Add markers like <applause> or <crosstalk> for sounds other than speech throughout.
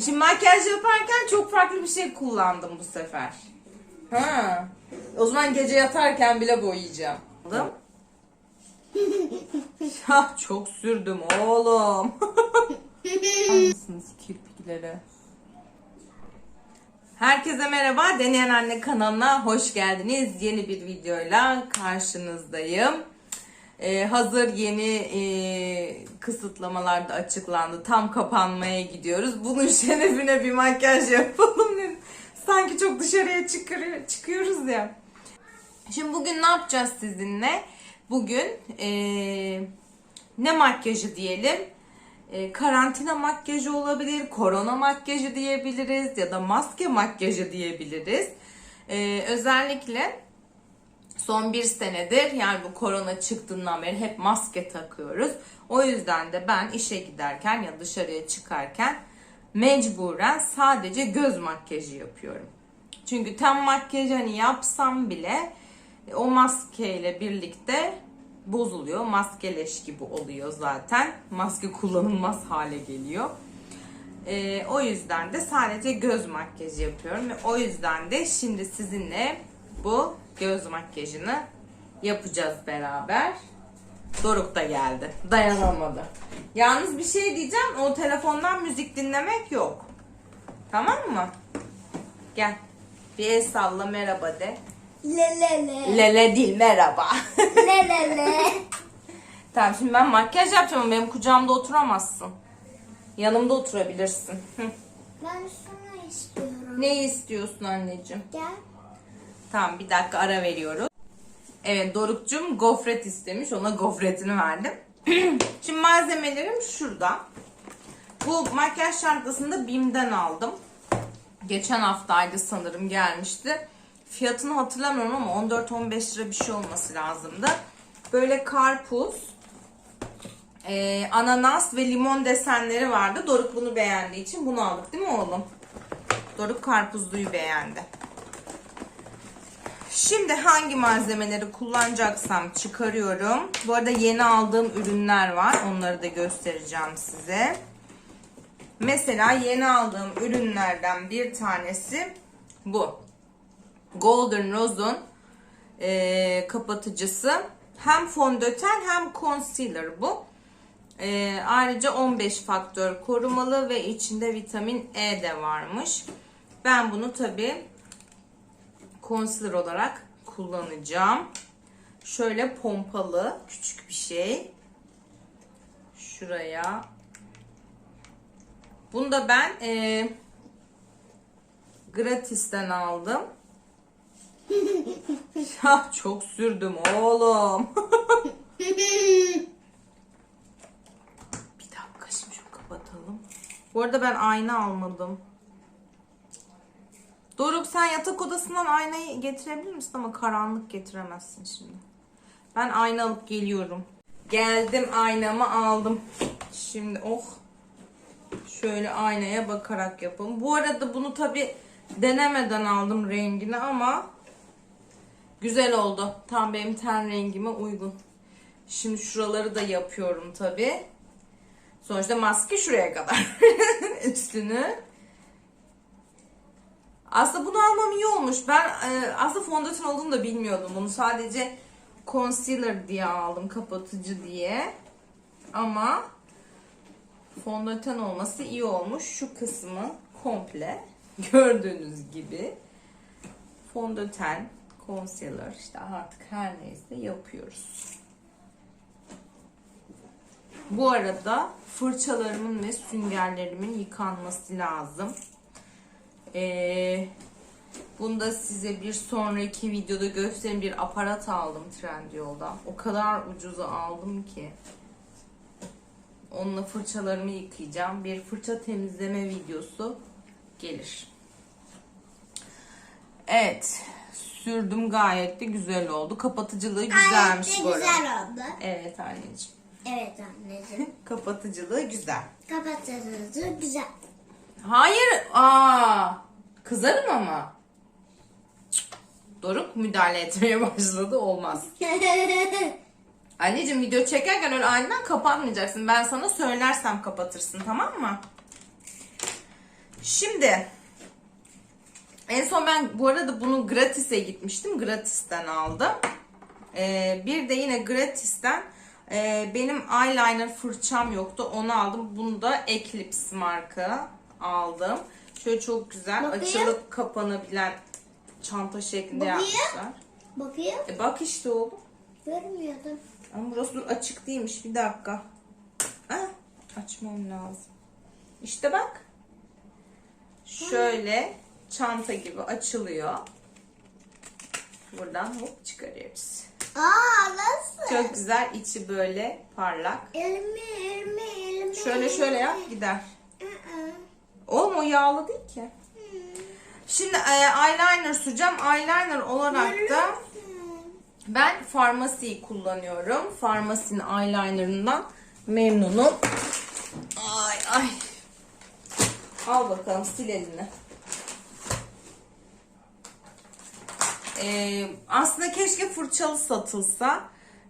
Şimdi makyaj yaparken çok farklı bir şey kullandım bu sefer. Ha. O zaman gece yatarken bile boyayacağım. <laughs> Ya çok sürdüm oğlum. Anlasınız kirpikleri. Herkese merhaba. Deneyen Anne kanalına hoş geldiniz. Yeni bir videoyla karşınızdayım. Ee, hazır yeni e, kısıtlamalar da açıklandı. Tam kapanmaya gidiyoruz. Bunun <laughs> şerefine bir makyaj yapalım dedim. Sanki çok dışarıya çıkıyor, çıkıyoruz ya. Şimdi bugün ne yapacağız sizinle? Bugün e, ne makyajı diyelim? E, karantina makyajı olabilir, korona makyajı diyebiliriz ya da maske makyajı diyebiliriz. E, özellikle son bir senedir yani bu korona çıktığından beri hep maske takıyoruz. O yüzden de ben işe giderken ya dışarıya çıkarken mecburen sadece göz makyajı yapıyorum. Çünkü ten makyajı hani yapsam bile o maskeyle birlikte bozuluyor. Maskeleş gibi oluyor zaten. Maske kullanılmaz hale geliyor. Ee, o yüzden de sadece göz makyajı yapıyorum ve o yüzden de şimdi sizinle bu göz makyajını yapacağız beraber. Doruk da geldi. Dayanamadı. Yalnız bir şey diyeceğim. O telefondan müzik dinlemek yok. Tamam mı? Gel. Bir el salla merhaba de. Le le le. Lele değil merhaba. Le le le. <laughs> tamam şimdi ben makyaj yapacağım ama benim kucağımda oturamazsın. Yanımda oturabilirsin. Hı. Ben şunu istiyorum. Neyi istiyorsun anneciğim? Gel. Tamam bir dakika ara veriyoruz. Evet Doruk'cum gofret istemiş. Ona gofretini verdim. <clears throat> Şimdi malzemelerim şurada. Bu makyaj çantasını da BİM'den aldım. Geçen haftaydı sanırım gelmişti. Fiyatını hatırlamıyorum ama 14-15 lira bir şey olması lazımdı. Böyle karpuz, e, ananas ve limon desenleri vardı. Doruk bunu beğendiği için bunu aldık değil mi oğlum? Doruk karpuzluyu beğendi. Şimdi hangi malzemeleri kullanacaksam çıkarıyorum. Bu arada yeni aldığım ürünler var. Onları da göstereceğim size. Mesela yeni aldığım ürünlerden bir tanesi bu. Golden Rose'un e, kapatıcısı. Hem fondöten hem concealer bu. E, ayrıca 15 faktör korumalı ve içinde vitamin E de varmış. Ben bunu tabi concealer olarak kullanacağım. Şöyle pompalı küçük bir şey. Şuraya. Bunu da ben e, gratis'ten aldım. <laughs> ya çok sürdüm oğlum. <laughs> bir dakika şimdi şunu kapatalım. Bu arada ben ayna almadım. Doruk sen yatak odasından aynayı getirebilir misin ama karanlık getiremezsin şimdi. Ben ayna alıp geliyorum. Geldim aynamı aldım. Şimdi oh. Şöyle aynaya bakarak yapalım. Bu arada bunu tabi denemeden aldım rengini ama güzel oldu. Tam benim ten rengime uygun. Şimdi şuraları da yapıyorum tabi. Sonuçta maske şuraya kadar. <laughs> Üstünü. Aslında bunu almam iyi olmuş. Ben e, aslında fondöten olduğunu da bilmiyordum. Bunu sadece concealer diye aldım. Kapatıcı diye. Ama fondöten olması iyi olmuş. Şu kısmı komple <laughs> gördüğünüz gibi fondöten, concealer işte artık her neyse yapıyoruz. Bu arada fırçalarımın ve süngerlerimin yıkanması lazım. Ee, bunu da size bir sonraki videoda göstereyim. Bir aparat aldım Trendyol'da. O kadar ucuza aldım ki. Onunla fırçalarımı yıkayacağım. Bir fırça temizleme videosu gelir. Evet. Sürdüm gayet de güzel oldu. Kapatıcılığı güzelmiş Gayet de bu arada. güzel oldu. Evet anneciğim. Evet anneciğim. <laughs> Kapatıcılığı güzel. Kapatırız. Güzel. Hayır. Aa, kızarım ama. Doruk müdahale etmeye <laughs> başladı. Olmaz. <laughs> Anneciğim video çekerken öyle aniden kapatmayacaksın. Ben sana söylersem kapatırsın tamam mı? Şimdi en son ben bu arada bunu gratis'e gitmiştim. Gratis'ten aldım. Ee, bir de yine gratis'ten e, benim eyeliner fırçam yoktu. Onu aldım. Bunu da Eclipse marka aldım. Şöyle çok güzel Bakayım. açılıp kapanabilen çanta şeklinde Bakayım. yapmışlar. Bakayım. E bak işte oğlum. Görmüyordum. Ama burası dur açık değilmiş. Bir dakika. Ah, açmam lazım. İşte bak. Şöyle çanta gibi açılıyor. Buradan hop çıkarıyoruz. Aa nasıl? Çok güzel. içi böyle parlak. Elimi elimi elimi. Şöyle şöyle yap gider. Aa. Oğlum o yağlı değil ki. Şimdi e, eyeliner süreceğim. Eyeliner olarak da ben Farmasi'yi kullanıyorum. Farmasi'nin eyelinerından memnunum. Ay ay. Al bakalım sil elini. Ee, aslında keşke fırçalı satılsa.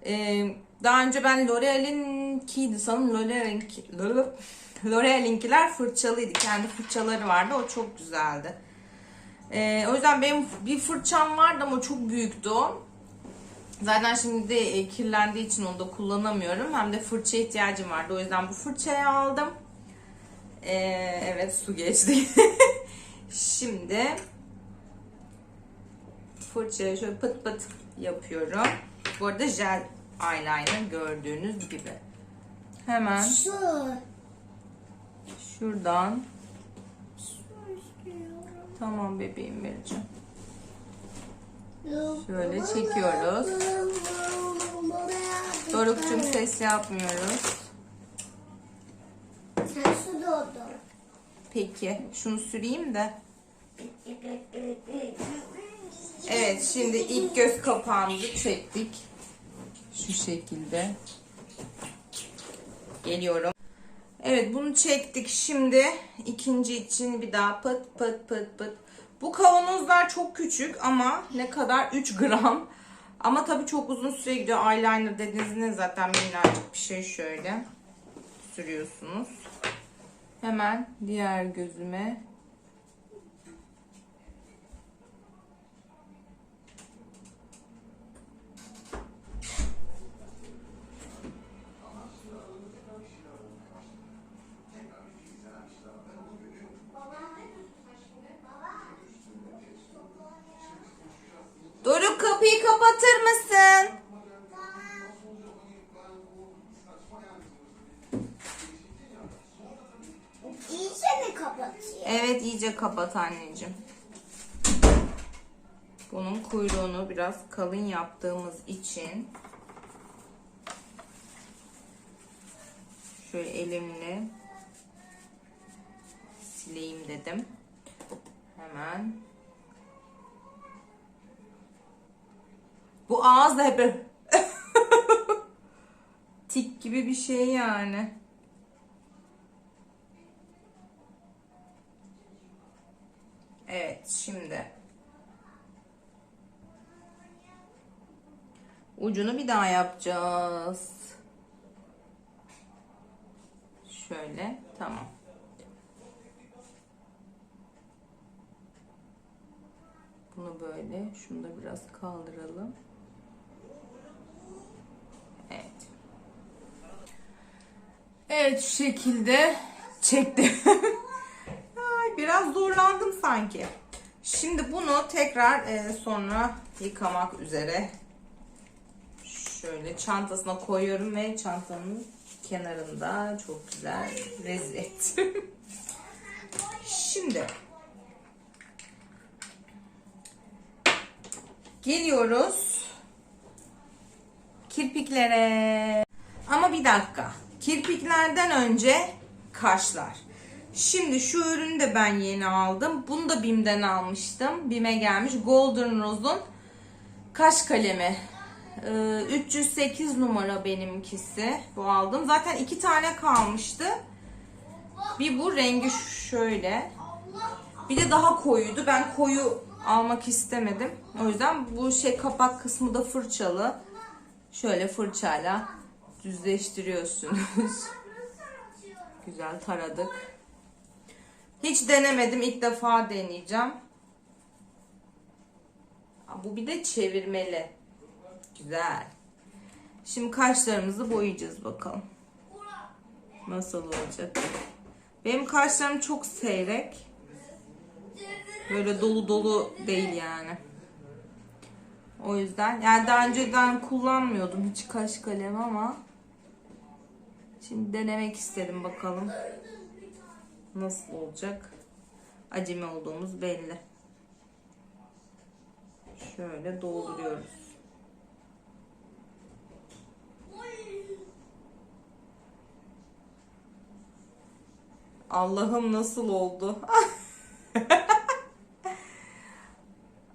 Ee, daha önce ben L'Oreal'inkiydi sanırım. L'Oreal'inki, L'Oreal'inkiler fırçalıydı. Kendi fırçaları vardı. O çok güzeldi. Ee, o yüzden benim bir fırçam vardı ama çok büyüktü o. Zaten şimdi e, kirlendiği için onu da kullanamıyorum. Hem de fırça ihtiyacım vardı. O yüzden bu fırçayı aldım. Ee, evet su geçti. <laughs> şimdi fırçayı şöyle pıt pıt yapıyorum. Bu arada jel eyeliner gördüğünüz gibi. Hemen Şu. Şuradan tamam bebeğim vereceğim. Şöyle çekiyoruz. Doruk'cum ses yapmıyoruz. Sen su doldur. Peki şunu süreyim de. Evet şimdi ilk göz kapağımızı çektik. Şu şekilde. Geliyorum. Evet bunu çektik. Şimdi ikinci için bir daha pıt pıt pıt pıt. Bu kavanozlar çok küçük ama ne kadar 3 gram. Ama tabii çok uzun süre gidiyor. Eyeliner dediğinizde zaten minnacık bir şey şöyle sürüyorsunuz. Hemen diğer gözüme Evet iyice kapat anneciğim. Bunun kuyruğunu biraz kalın yaptığımız için şöyle elimle sileyim dedim. Hemen. Bu ağız da hep <laughs> tik gibi bir şey yani. Şimdi ucunu bir daha yapacağız. Şöyle tamam. Bunu böyle şunu da biraz kaldıralım. Evet. Evet şu şekilde çektim. <laughs> Biraz zorlandım sanki. Şimdi bunu tekrar e, sonra yıkamak üzere şöyle çantasına koyuyorum ve çantanın kenarında çok güzel rezil. <laughs> Şimdi geliyoruz kirpiklere. Ama bir dakika. Kirpiklerden önce kaşlar. Şimdi şu ürünü de ben yeni aldım. Bunu da BİM'den almıştım. BİM'e gelmiş. Golden Rose'un kaş kalemi. Ee, 308 numara benimkisi. Bu aldım. Zaten iki tane kalmıştı. Bir bu rengi şöyle. Bir de daha koyuydu. Ben koyu almak istemedim. O yüzden bu şey kapak kısmı da fırçalı. Şöyle fırçayla düzleştiriyorsunuz. <laughs> Güzel taradık. Hiç denemedim. ilk defa deneyeceğim. Bu bir de çevirmeli. Güzel. Şimdi kaşlarımızı boyayacağız bakalım. Nasıl olacak? Benim kaşlarım çok seyrek. Böyle dolu dolu değil yani. O yüzden yani daha önceden kullanmıyordum hiç kaş kalemi ama şimdi denemek istedim bakalım nasıl olacak. Acemi olduğumuz belli. Şöyle dolduruyoruz. Allah'ım nasıl oldu? <laughs>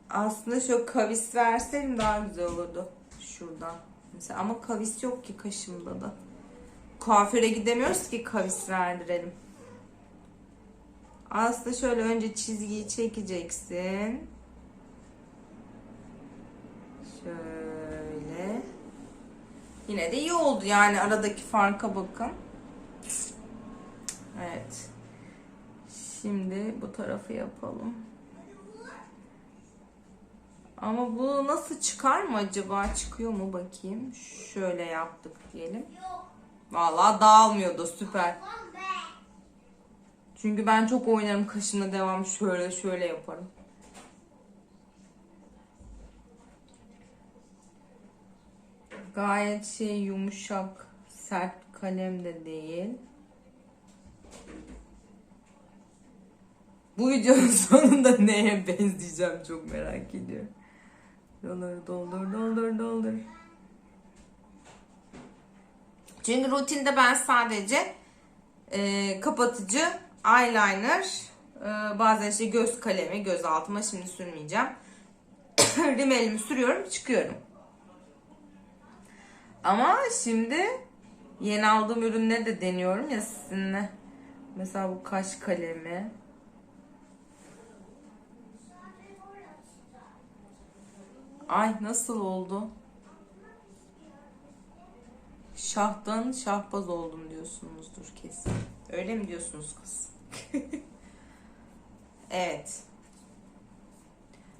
Aslında şu kavis verseydim daha güzel olurdu. Şuradan. Mesela ama kavis yok ki kaşımda da. Kuaföre gidemiyoruz ki kavis verdirelim. Aslında şöyle önce çizgiyi çekeceksin. Şöyle. Yine de iyi oldu yani aradaki farka bakın. Evet. Şimdi bu tarafı yapalım. Ama bu nasıl çıkar mı acaba? Çıkıyor mu bakayım. Şöyle yaptık diyelim. Vallahi dağılmıyordu süper. Çünkü ben çok oynarım kaşımla devam şöyle şöyle yaparım. Gayet şey yumuşak, sert kalem de değil. Bu videonun <laughs> sonunda neye benzeyeceğim çok merak ediyorum. Doldur, doldur, doldur, doldur. Çünkü rutinde ben sadece e, kapatıcı, eyeliner, e, bazen işte göz kalemi, göz altıma şimdi sürmeyeceğim. <coughs> Rimelimi sürüyorum, çıkıyorum. Ama şimdi yeni aldığım ürünleri de deniyorum ya sizinle. Mesela bu kaş kalemi. Ay nasıl oldu? Şahtan şahbaz oldum diyorsunuzdur kesin. Öyle mi diyorsunuz kız? <laughs> evet.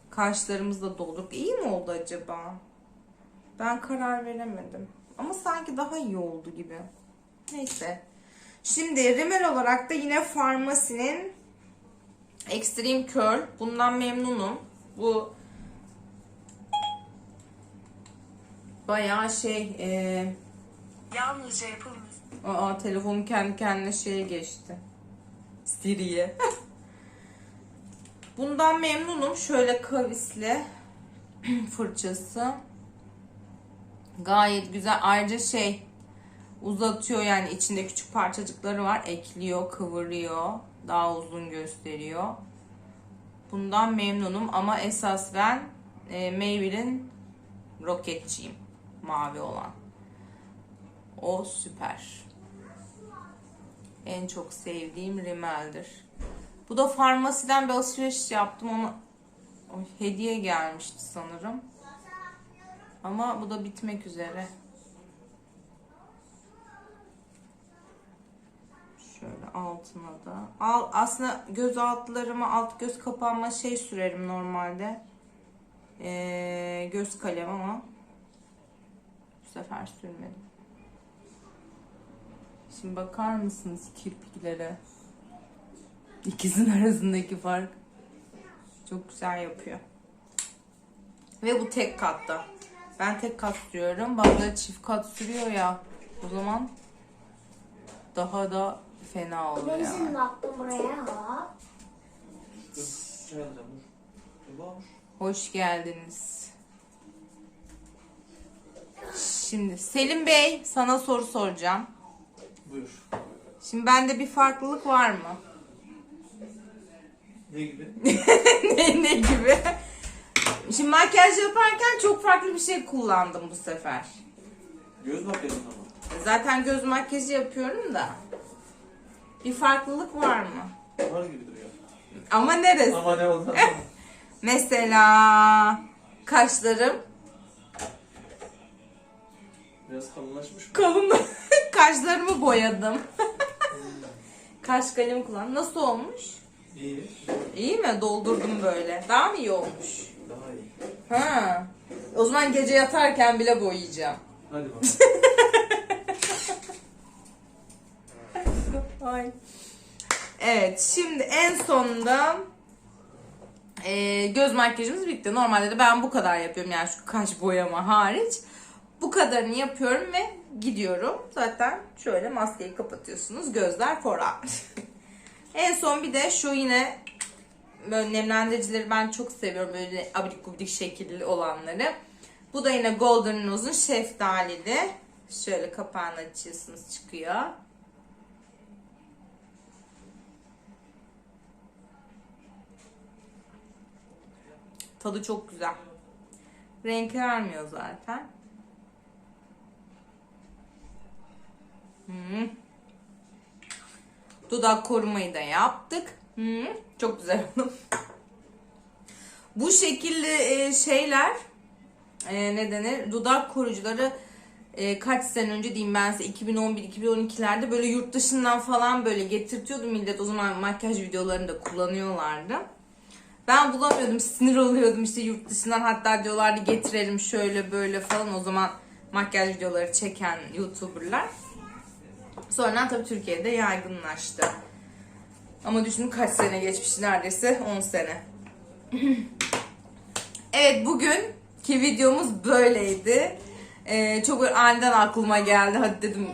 Kaşlarımız da dolduk. İyi mi oldu acaba? Ben karar veremedim. Ama sanki daha iyi oldu gibi. Neyse. Şimdi rimel olarak da yine Farmasi'nin Extreme Curl. Bundan memnunum. Bu bayağı şey e, Yalnızca yapılmış. Aa telefonum kendi kendine şeye geçti. Siri'ye. <laughs> Bundan memnunum. Şöyle kavisli <clears throat> fırçası. Gayet güzel. Ayrıca şey uzatıyor yani içinde küçük parçacıkları var. Ekliyor, kıvırıyor. Daha uzun gösteriyor. Bundan memnunum ama esas ben e, Maybelline roketçiyim. Mavi olan. O süper. En çok sevdiğim rimeldir. Bu da farmasiden bir alışveriş yaptım ama o hediye gelmişti sanırım. Ama bu da bitmek üzere. Şöyle altına da. Al, aslında göz altlarıma alt göz kapanma şey sürerim normalde. Ee, göz kalem ama bu sefer sürmedim. Şimdi bakar mısınız kirpiklere? İkisinin arasındaki fark. Çok güzel yapıyor. Ve bu tek katta. Ben tek kat sürüyorum. Bazıları çift kat sürüyor ya. O zaman daha da fena oluyor Benzin yani. baktım buraya. Hoş geldiniz. Şimdi Selim Bey sana soru soracağım. Buyur. Şimdi bende bir farklılık var mı? Ne gibi? <laughs> ne, ne gibi? Şimdi makyaj yaparken çok farklı bir şey kullandım bu sefer. Göz makyajı ama. Zaten göz makyajı yapıyorum da. Bir farklılık var mı? Var gibi duruyor. Ama neresi? Ama ne oldu? <laughs> Mesela kaşlarım Biraz kalınlaşmış mı? kalın. <laughs> Kaşlarımı boyadım. <laughs> Kaş kalemi kullan. Nasıl olmuş? İyi. İyi mi? Doldurdum böyle. Daha mı iyi olmuş? Daha iyi. Ha. O zaman gece yatarken bile boyayacağım. Hadi bakalım. <laughs> Ay. Evet şimdi en sonunda e, göz makyajımız bitti. Normalde de ben bu kadar yapıyorum yani şu kaş boyama hariç. Bu kadarını yapıyorum ve gidiyorum. Zaten şöyle maskeyi kapatıyorsunuz. Gözler fora. <laughs> en son bir de şu yine böyle nemlendiricileri ben çok seviyorum. Böyle abidik gubidik şekilli olanları. Bu da yine Golden Rose'un şeftalili. Şöyle kapağını açıyorsunuz çıkıyor. Tadı çok güzel. Renk vermiyor zaten. Hmm. Dudak korumayı da yaptık. Hmm. Çok güzel oldu. Bu şekilde e, şeyler e, ne denir? Dudak koruyucuları e, kaç sene önce diyeyim ben size 2011-2012'lerde böyle yurt dışından falan böyle getirtiyordu millet. O zaman makyaj videolarında kullanıyorlardı. Ben bulamıyordum, sinir oluyordum işte yurt dışından hatta diyorlardı getirelim şöyle böyle falan o zaman makyaj videoları çeken youtuberlar. Sonra tabii Türkiye'de yaygınlaştı. Ama düşünün kaç sene geçmiş neredeyse 10 sene. <clears throat> evet bugünkü videomuz böyleydi. Ee, çok aniden aklıma geldi. Hadi dedim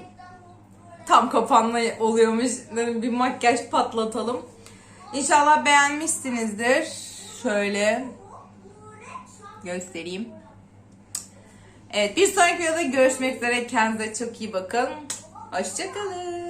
tam kapanma oluyormuş. Dedim bir makyaj patlatalım. İnşallah beğenmişsinizdir. Şöyle göstereyim. Evet bir sonraki videoda görüşmek üzere. Kendinize çok iyi bakın. Hoşçakalın.